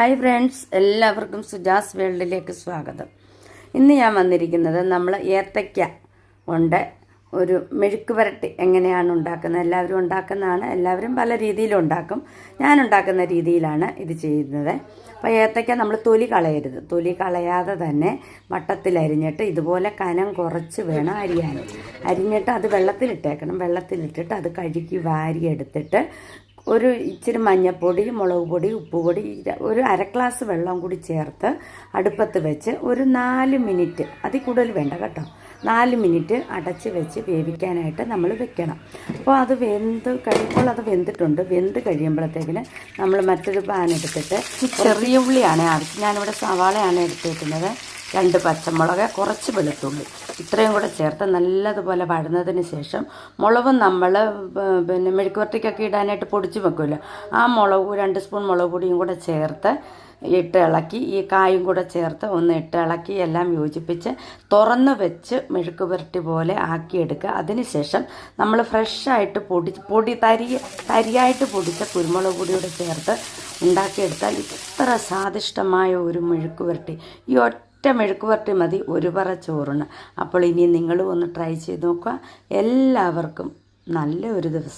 Hi friends എല്ലാവർക്കും സുജാസ് വേൾഡിലേക്ക് സ്വാഗതം. ഇന്ന് ഞാൻ വന്നിരിക്കുന്നത് നമ്മൾ ഏത്തയ്ക്ക കൊണ്ട് ഒരു മെഴുക്ക് പുരട്ടി എങ്ങനെയാണ് ഉണ്ടാക്കുന്നത്. എല്ലാവരും ഉണ്ടാക്കുന്നതാണ് എല്ലാവരും പല രീതിയിലും ഉണ്ടാക്കും. ഞാൻ ഉണ്ടാക്കുന്ന രീതിയിലാണ് ഇത് ചെയ്യുന്നത്. അപ്പോൾ ഏത്തയ്ക്ക നമ്മൾ തൊലി കളയരുത്. തൊലി കളയാതെ തന്നെ വട്ടത്തിൽ അരിഞ്ഞിട്ട് ഇതുപോലെ കനം കുറച്ച് വേണം അരിയാൻ. അരിഞ്ഞിട്ട് അത് വെള്ളത്തിലിട്ടേക്കണം. വെള്ളത്തിലിട്ടിട്ട് അത് കഴുകി വാരി എടുത്തിട്ട് ഒരു ഇച്ചിരി മഞ്ഞൾപ്പൊടി മുളക് പൊടി ഉപ്പുപൊടി ഒരു അര ഗ്ലാസ് വെള്ളം കൂടി ചേർത്ത് അടുപ്പത്ത് വെച്ച് ഒരു നാല് മിനിറ്റ് അതിൽ കൂടുതൽ വേണ്ട കേട്ടോ. നാല് മിനിറ്റ് അടച്ച് വെച്ച് വേവിക്കാനായിട്ട് നമ്മൾ വെക്കണം. അപ്പോൾ അത് വെന്ത് കഴിയുമ്പോൾ അത് വെന്തിട്ടുണ്ട്. വെന്ത് കഴിയുമ്പോഴത്തേക്കിന് നമ്മൾ മറ്റൊരു പാൻ എടുത്തിട്ട് ചെറിയ ഉള്ളിയാണ്. ഞാനിവിടെ സവാളയാണ് എടുത്തേക്കുന്നത്. രണ്ട് പച്ചമുളക് കുറച്ച് വെളുത്തുള്ളി. ഇത്രയും കൂടെ ചേർത്ത് നല്ലതുപോലെ വഴന്നതിന് ശേഷം മുളകും നമ്മൾ പിന്നെ മെഴുക്കുവരട്ടിക്കൊക്കെ ഇടാനായിട്ട് പൊടിച്ച് വെക്കുമല്ലോ. ആ മുളക് രണ്ട് സ്പൂൺ മുളക് പൊടിയും കൂടെ ചേർത്ത് ഇട്ട് ഇളക്കി ഈ കായും കൂടെ ചേർത്ത് ഒന്ന് ഇട്ട് ഇളക്കി എല്ലാം യോജിപ്പിച്ച് തുറന്ന് വെച്ച് മെഴുക്ക് പുരട്ടി പോലെ ആക്കിയെടുക്കുക. അതിനുശേഷം നമ്മൾ ഫ്രഷായിട്ട് പൊടി പൊടി തരി തരിയായിട്ട് പൊടിച്ച കുരുമുളക് പൊടിയോട് ചേർത്ത് ഉണ്ടാക്കിയെടുത്താൽ ഇത്ര സ്വാദിഷ്ടമായ ഒരു മെഴുക്ക് പുരട്ടി ഈ ഒറ്റ മെഴുക്ക് പുരട്ടി മതി ഒരു പറ ചോറിന്. അപ്പോൾ ഇനി നിങ്ങളും ഒന്ന് ട്രൈ ചെയ്ത് നോക്കുക. എല്ലാവർക്കും നല്ല ഒരു ദിവസം